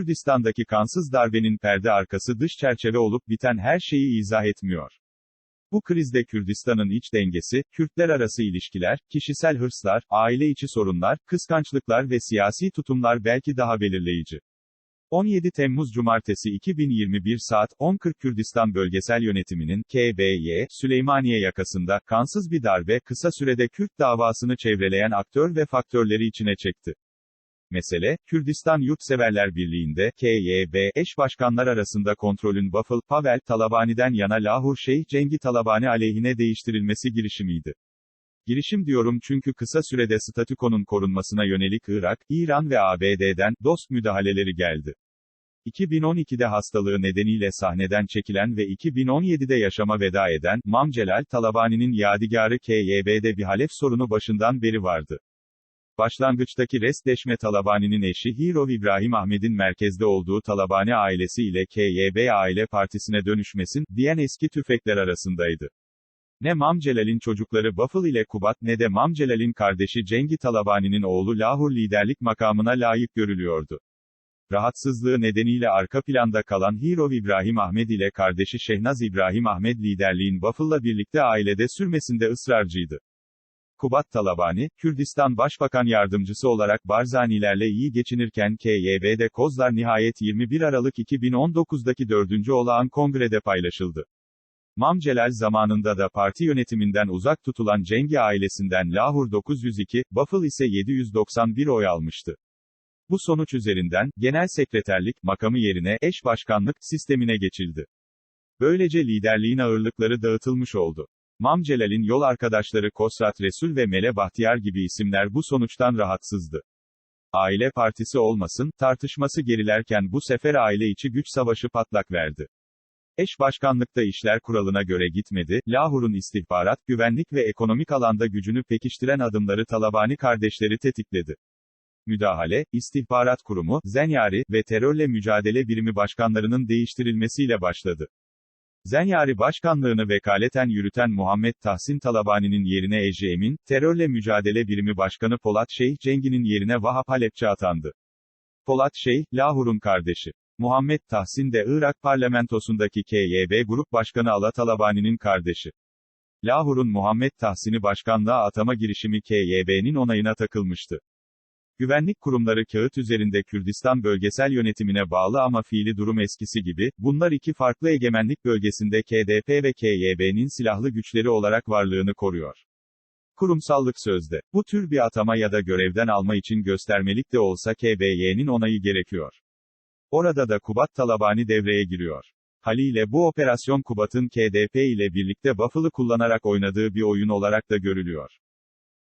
Kürdistan'daki kansız darbenin perde arkası dış çerçeve olup biten her şeyi izah etmiyor. Bu krizde Kürdistan'ın iç dengesi, Kürtler arası ilişkiler, kişisel hırslar, aile içi sorunlar, kıskançlıklar ve siyasi tutumlar belki daha belirleyici. 17 Temmuz Cumartesi 2021 saat 10.40 Kürdistan Bölgesel Yönetiminin, KBY, Süleymaniye yakasında, kansız bir darbe, kısa sürede Kürt davasını çevreleyen aktör ve faktörleri içine çekti. Mesele, Kürdistan Yurtseverler Birliği'nde, KYB, eş başkanlar arasında kontrolün Bafıl, Pavel, Talabani'den yana Lahur Şeyh Cengi Talabani aleyhine değiştirilmesi girişimiydi. Girişim diyorum çünkü kısa sürede statükonun korunmasına yönelik Irak, İran ve ABD'den, dost müdahaleleri geldi. 2012'de hastalığı nedeniyle sahneden çekilen ve 2017'de yaşama veda eden, Mam Celal Talabani'nin yadigarı KYB'de bir Halef sorunu başından beri vardı. Başlangıçtaki restleşme Talabani'nin eşi Hirov İbrahim Ahmet'in merkezde olduğu Talabani ailesi ile KYB aile partisine dönüşmesin, diyen eski tüfekler arasındaydı. Ne Mamcelal'in çocukları Bafıl ile Kubat ne de Mamcelal'in kardeşi Cengi Talabani'nin oğlu Lahur liderlik makamına layık görülüyordu. Rahatsızlığı nedeniyle arka planda kalan Hirov İbrahim Ahmet ile kardeşi Şehnaz İbrahim Ahmet liderliğin Bafıl'la birlikte ailede sürmesinde ısrarcıydı. Kubat Talabani, Kürdistan Başbakan Yardımcısı olarak Barzanilerle iyi geçinirken KYB'de kozlar nihayet 21 Aralık 2019'daki 4. olağan kongrede paylaşıldı. Mam Celal zamanında da parti yönetiminden uzak tutulan Cengi ailesinden Lahur 902, Bafıl ise 791 oy almıştı. Bu sonuç üzerinden, genel sekreterlik, makamı yerine, eş başkanlık, sistemine geçildi. Böylece liderliğin ağırlıkları dağıtılmış oldu. Mam Celal'in yol arkadaşları Kosrat Resul ve Mele Bahtiyar gibi isimler bu sonuçtan rahatsızdı. Aile partisi olmasın, tartışması gerilerken bu sefer aile içi güç savaşı patlak verdi. Eş başkanlıkta işler kuralına göre gitmedi, Lahur'un istihbarat, güvenlik ve ekonomik alanda gücünü pekiştiren adımları Talabani kardeşleri tetikledi. Müdahale, istihbarat kurumu, Zenyari ve terörle mücadele birimi başkanlarının değiştirilmesiyle başladı. Zenyari başkanlığını vekaleten yürüten Muhammed Tahsin Talabani'nin yerine Ece Emin, terörle mücadele birimi başkanı Polat Şeyh Cengi'nin yerine Vahap Halepçi atandı. Polat Şeyh, Lahur'un kardeşi. Muhammed Tahsin de Irak parlamentosundaki KYB Grup Başkanı Ala Talabani'nin kardeşi. Lahur'un Muhammed Tahsin'i başkanlığa atama girişimi KYB'nin onayına takılmıştı. Güvenlik kurumları kağıt üzerinde Kürdistan bölgesel yönetimine bağlı ama fiili durum eskisi gibi, bunlar iki farklı egemenlik bölgesinde KDP ve KYB'nin silahlı güçleri olarak varlığını koruyor. Kurumsallık sözde. Bu tür bir atama ya da görevden alma için göstermelik de olsa KBY'nin onayı gerekiyor. Orada da Kubat Talabani devreye giriyor. Haliyle bu operasyon Kubat'ın KDP ile birlikte Bafıl'ı kullanarak oynadığı bir oyun olarak da görülüyor.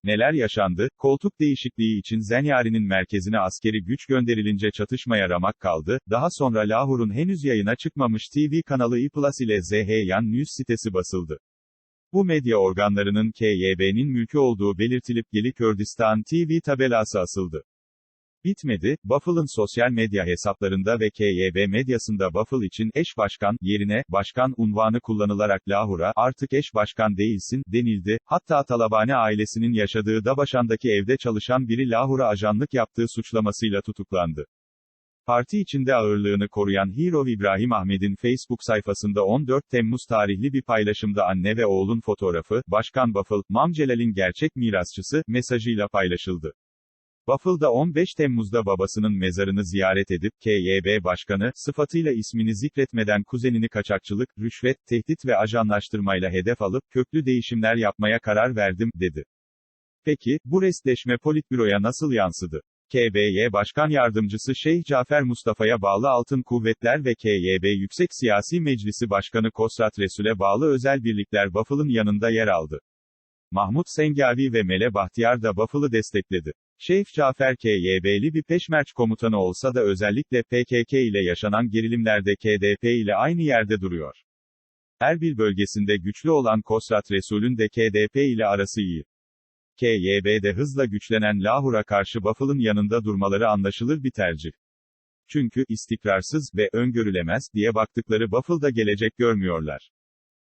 Neler yaşandı? Koltuk değişikliği için Zenyari'nin merkezine askeri güç gönderilince çatışmaya ramak kaldı. Daha sonra Lahur'un henüz yayına çıkmamış TV kanalı iPlus ile Zehyan News sitesi basıldı. Bu medya organlarının KYB'nin mülkü olduğu belirtilip Geli Kürdistan TV tabelası asıldı. Bitmedi, Buffalo'nın sosyal medya hesaplarında ve KYB medyasında Buffalo için eş başkan yerine başkan unvanı kullanılarak Lahur'a artık eş başkan değilsin denildi. Hatta Talabani ailesinin yaşadığı Dabaşan'daki evde çalışan biri Lahur'a ajanlık yaptığı suçlamasıyla tutuklandı. Parti içinde ağırlığını koruyan Hirov İbrahim Ahmet'in Facebook sayfasında 14 Temmuz tarihli bir paylaşımda anne ve oğlun fotoğrafı, Başkan Buffalo, Mam Celal'in gerçek mirasçısı, mesajıyla paylaşıldı. Buffalo'da 15 Temmuz'da babasının mezarını ziyaret edip, KYB Başkanı, sıfatıyla ismini zikretmeden kuzenini kaçakçılık, rüşvet, tehdit ve ajanlaştırmayla hedef alıp, köklü değişimler yapmaya karar verdim, dedi. Peki, bu restleşme politbüroya nasıl yansıdı? KBY Başkan Yardımcısı Şeyh Cafer Mustafa'ya bağlı Altın Kuvvetler ve KYB Yüksek Siyasi Meclisi Başkanı Kosrat Resul'e bağlı özel birlikler Buffalo'nın yanında yer aldı. Mahmut Sengavi ve Mele Bahtiyar da Buffalo destekledi. Şeyh Cafer KYB'li bir peşmerç komutanı olsa da özellikle PKK ile yaşanan gerilimlerde KDP ile aynı yerde duruyor. Erbil bölgesinde güçlü olan Kosrat Resul'ün de KDP ile arası iyi. KYB'de hızla güçlenen Lahur'a karşı Buffalo'nın yanında durmaları anlaşılır bir tercih. Çünkü, istikrarsız ve öngörülemez diye baktıkları Buffalo'da gelecek görmüyorlar.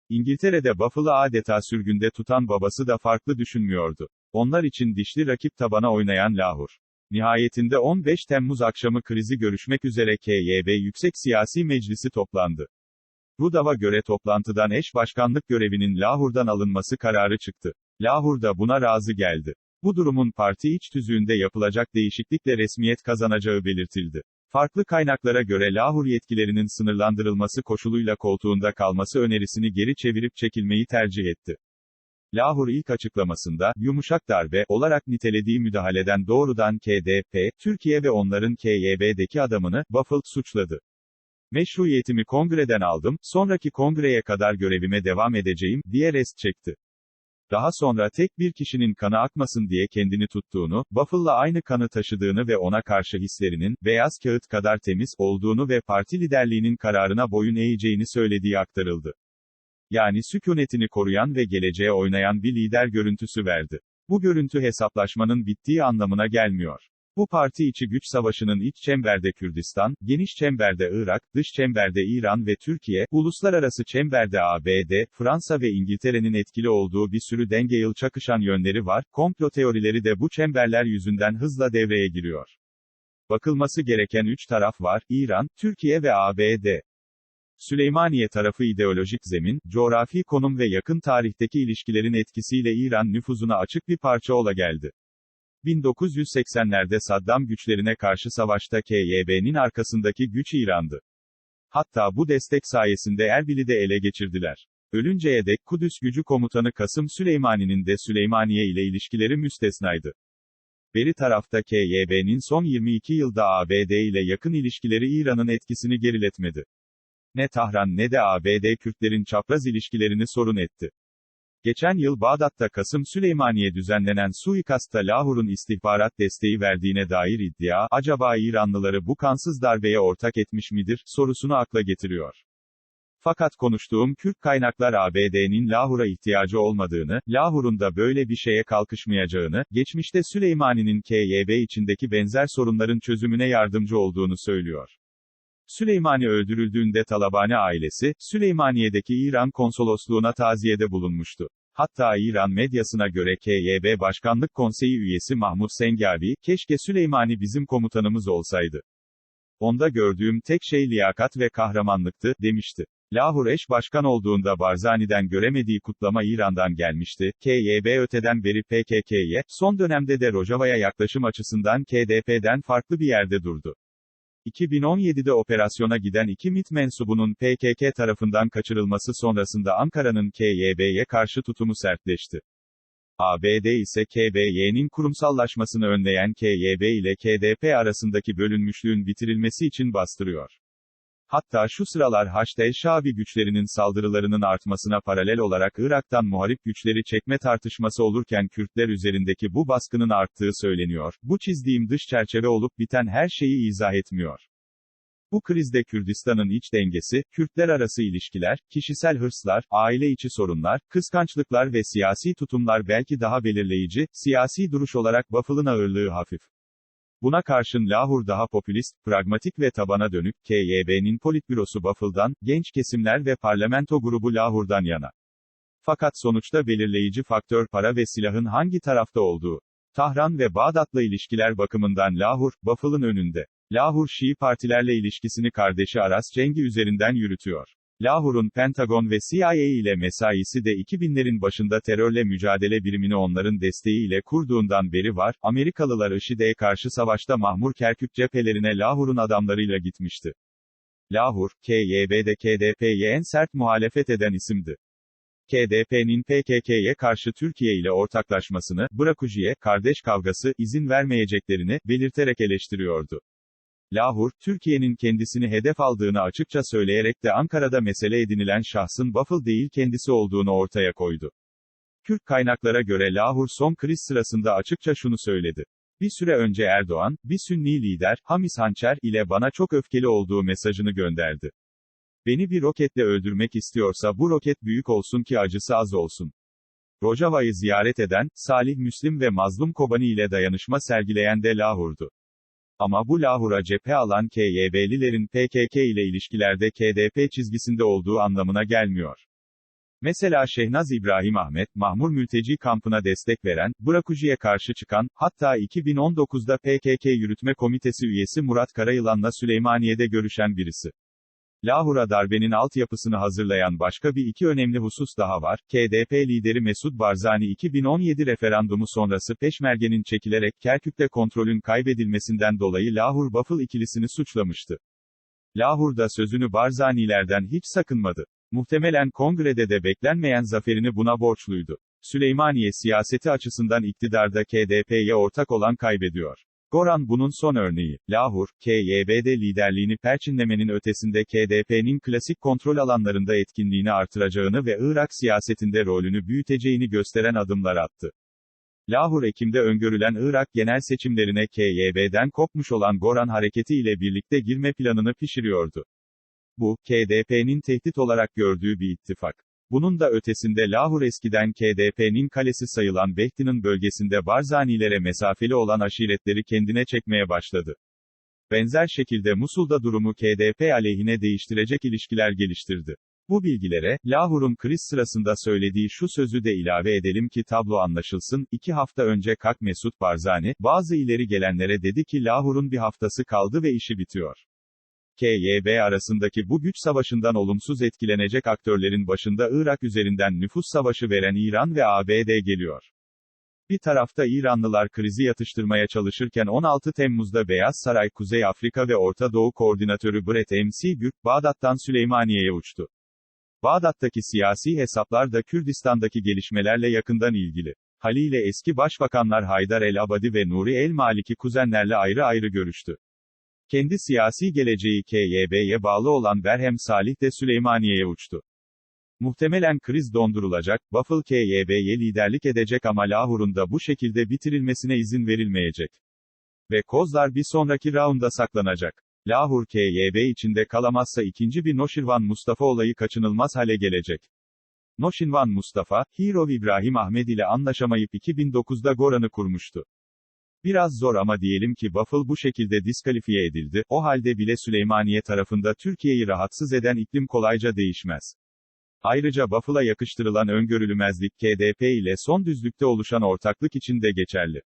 İngiltere'de Buffalo adeta sürgünde tutan babası da farklı düşünmüyordu. Onlar için dişli rakip tabana oynayan Lahur. Nihayetinde 15 Temmuz akşamı krizi görüşmek üzere KYB Yüksek Siyasi Meclisi toplandı. Rudav'a göre toplantıdan eş başkanlık görevinin Lahur'dan alınması kararı çıktı. Lahur da buna razı geldi. Bu durumun parti iç tüzüğünde yapılacak değişiklikle resmiyet kazanacağı belirtildi. Farklı kaynaklara göre Lahur yetkilerinin sınırlandırılması koşuluyla koltuğunda kalması önerisini geri çevirip çekilmeyi tercih etti. Lahur ilk açıklamasında, yumuşak darbe, olarak nitelediği müdahaleden doğrudan KDP, Türkiye ve onların KYB'deki adamını, Buffett suçladı. Meşruiyetimi kongreden aldım, sonraki kongreye kadar görevime devam edeceğim, diye rest çekti. Daha sonra tek bir kişinin kanı akmasın diye kendini tuttuğunu, Buffett'la aynı kanı taşıdığını ve ona karşı hislerinin, beyaz kağıt kadar temiz, olduğunu ve parti liderliğinin kararına boyun eğeceğini söylediği aktarıldı. Yani sükunetini koruyan ve geleceğe oynayan bir lider görüntüsü verdi. Bu görüntü hesaplaşmanın bittiği anlamına gelmiyor. Bu parti içi güç savaşının iç çemberde Kürdistan, geniş çemberde Irak, dış çemberde İran ve Türkiye, uluslararası çemberde ABD, Fransa ve İngiltere'nin etkili olduğu bir sürü denge yıl çakışan yönleri var, komplo teorileri de bu çemberler yüzünden hızla devreye giriyor. Bakılması gereken üç taraf var, İran, Türkiye ve ABD. Süleymaniye tarafı ideolojik zemin, coğrafi konum ve yakın tarihteki ilişkilerin etkisiyle İran nüfuzuna açık bir parça ola geldi. 1980'lerde Saddam güçlerine karşı savaşta KYB'nin arkasındaki güç İran'dı. Hatta bu destek sayesinde Erbil'i de ele geçirdiler. Ölünceye dek Kudüs gücü komutanı Kasım Süleymani'nin de Süleymaniye ile ilişkileri müstesnaydı. Beri tarafta KYB'nin son 22 yılda ABD ile yakın ilişkileri İran'ın etkisini geriletmedi. Ne Tahran ne de ABD Kürtlerin çapraz ilişkilerini sorun etti. Geçen yıl Bağdat'ta Kasım Süleymaniye düzenlenen suikasta Lahur'un istihbarat desteği verdiğine dair iddia, acaba İranlıları bu kansız darbeye ortak etmiş midir, sorusunu akla getiriyor. Fakat konuştuğum Kürt kaynaklar ABD'nin Lahur'a ihtiyacı olmadığını, Lahur'un da böyle bir şeye kalkışmayacağını, geçmişte Süleymani'nin KYB içindeki benzer sorunların çözümüne yardımcı olduğunu söylüyor. Süleymani öldürüldüğünde Talabani ailesi, Süleymaniye'deki İran konsolosluğuna taziyede bulunmuştu. Hatta İran medyasına göre KYB Başkanlık Konseyi üyesi Mahmut Sengavi, keşke Süleymani bizim komutanımız olsaydı. Onda gördüğüm tek şey liyakat ve kahramanlıktı, demişti. Lahur eş başkan olduğunda Barzani'den göremediği kutlama İran'dan gelmişti. KYB öteden beri PKK'ye, son dönemde de Rojava'ya yaklaşım açısından KDP'den farklı bir yerde durdu. 2017'de operasyona giden iki MİT mensubunun PKK tarafından kaçırılması sonrasında Ankara'nın KYB'ye karşı tutumu sertleşti. ABD ise KBY'nin kurumsallaşmasını önleyen KYB ile KDP arasındaki bölünmüşlüğün bitirilmesi için bastırıyor. Hatta şu sıralar Haçlı Şabi güçlerinin saldırılarının artmasına paralel olarak Irak'tan muharip güçleri çekme tartışması olurken Kürtler üzerindeki bu baskının arttığı söyleniyor. Bu çizdiğim dış çerçeve olup biten her şeyi izah etmiyor. Bu krizde Kürdistan'ın iç dengesi, Kürtler arası ilişkiler, kişisel hırslar, aile içi sorunlar, kıskançlıklar ve siyasi tutumlar belki daha belirleyici, siyasi duruş olarak Waffle'ın ağırlığı hafif. Buna karşın Lahur daha popülist, pragmatik ve tabana dönük, KYB'nin politbürosu Bafıl'dan, genç kesimler ve parlamento grubu Lahur'dan yana. Fakat sonuçta belirleyici faktör para ve silahın hangi tarafta olduğu. Tahran ve Bağdat'la ilişkiler bakımından Lahur, Bafıl'ın önünde. Lahur Şii partilerle ilişkisini kardeşi Aras Cengi üzerinden yürütüyor. Lahur'un Pentagon ve CIA ile mesaisi de 2000'lerin başında terörle mücadele birimini onların desteğiyle kurduğundan beri var, Amerikalılar IŞİD'e karşı savaşta Mahmur Kerkük cephelerine Lahur'un adamlarıyla gitmişti. Lahur, KYB'de KDP'ye en sert muhalefet eden isimdi. KDP'nin PKK'ye karşı Türkiye ile ortaklaşmasını, Brakuji'ye, kardeş kavgası, izin vermeyeceklerini, belirterek eleştiriyordu. Lahur, Türkiye'nin kendisini hedef aldığını açıkça söyleyerek de Ankara'da mesele edinilen şahsın Buffle değil kendisi olduğunu ortaya koydu. Kürt kaynaklara göre Lahur son kriz sırasında açıkça şunu söyledi. Bir süre önce Erdoğan, bir Sünni lider, Hamis Hançer, ile bana çok öfkeli olduğu mesajını gönderdi. Beni bir roketle öldürmek istiyorsa bu roket büyük olsun ki acısı az olsun. Rojava'yı ziyaret eden, Salih Müslim ve Mazlum Kobani ile dayanışma sergileyen de Lahur'du. Ama bu Lahur'a cephe alan KYB'lilerin PKK ile ilişkilerde KDP çizgisinde olduğu anlamına gelmiyor. Mesela Şehnaz İbrahim Ahmet, Mahmur mülteci kampına destek veren, Bırakuji'ye karşı çıkan, hatta 2019'da PKK Yürütme Komitesi üyesi Murat Karayılan'la Süleymaniye'de görüşen birisi. Lahura darbenin altyapısını hazırlayan başka bir iki önemli husus daha var. KDP lideri Mesud Barzani 2017 referandumu sonrası Peşmerge'nin çekilerek Kerkük'te kontrolün kaybedilmesinden dolayı Lahur-Bafıl ikilisini suçlamıştı. Lahur da sözünü Barzani'lerden hiç sakınmadı. Muhtemelen kongrede de beklenmeyen zaferini buna borçluydu. Süleymaniye siyaseti açısından iktidarda KDP'ye ortak olan kaybediyor. Goran bunun son örneği. Lahur, KYB'de liderliğini perçinlemenin ötesinde KDP'nin klasik kontrol alanlarında etkinliğini artıracağını ve Irak siyasetinde rolünü büyüteceğini gösteren adımlar attı. Lahur Ekim'de öngörülen Irak genel seçimlerine KYB'den kopmuş olan Goran hareketi ile birlikte girme planını pişiriyordu. Bu, KDP'nin tehdit olarak gördüğü bir ittifak. Bunun da ötesinde Lahur eskiden KDP'nin kalesi sayılan Behti'nin bölgesinde Barzanilere mesafeli olan aşiretleri kendine çekmeye başladı. Benzer şekilde Musul'da durumu KDP aleyhine değiştirecek ilişkiler geliştirdi. Bu bilgilere, Lahur'un kriz sırasında söylediği şu sözü de ilave edelim ki tablo anlaşılsın, iki hafta önce Kak Mesut Barzani, bazı ileri gelenlere dedi ki Lahur'un bir haftası kaldı ve işi bitiyor. KYB arasındaki bu güç savaşından olumsuz etkilenecek aktörlerin başında Irak üzerinden nüfus savaşı veren İran ve ABD geliyor. Bir tarafta İranlılar krizi yatıştırmaya çalışırken 16 Temmuz'da Beyaz Saray Kuzey Afrika ve Orta Doğu Koordinatörü Brett M.C. Gürk, Bağdat'tan Süleymaniye'ye uçtu. Bağdat'taki siyasi hesaplar da Kürdistan'daki gelişmelerle yakından ilgili. Haliyle eski başbakanlar Haydar el-Abadi ve Nuri el-Maliki kuzenlerle ayrı ayrı görüştü. Kendi siyasi geleceği KYB'ye bağlı olan Berhem Salih de Süleymaniye'ye uçtu. Muhtemelen kriz dondurulacak, Waffle KYB'ye liderlik edecek ama Lahur'un da bu şekilde bitirilmesine izin verilmeyecek. Ve kozlar bir sonraki raunda saklanacak. Lahur KYB içinde kalamazsa ikinci bir Noşirvan Mustafa olayı kaçınılmaz hale gelecek. Noşinvan Mustafa, Hirov İbrahim Ahmed ile anlaşamayıp 2009'da Goran'ı kurmuştu. Biraz zor ama diyelim ki Buffel bu şekilde diskalifiye edildi, o halde bile Süleymaniye tarafında Türkiye'yi rahatsız eden iklim kolayca değişmez. Ayrıca Buffel'a yakıştırılan öngörülmezlik KDP ile son düzlükte oluşan ortaklık için de geçerli.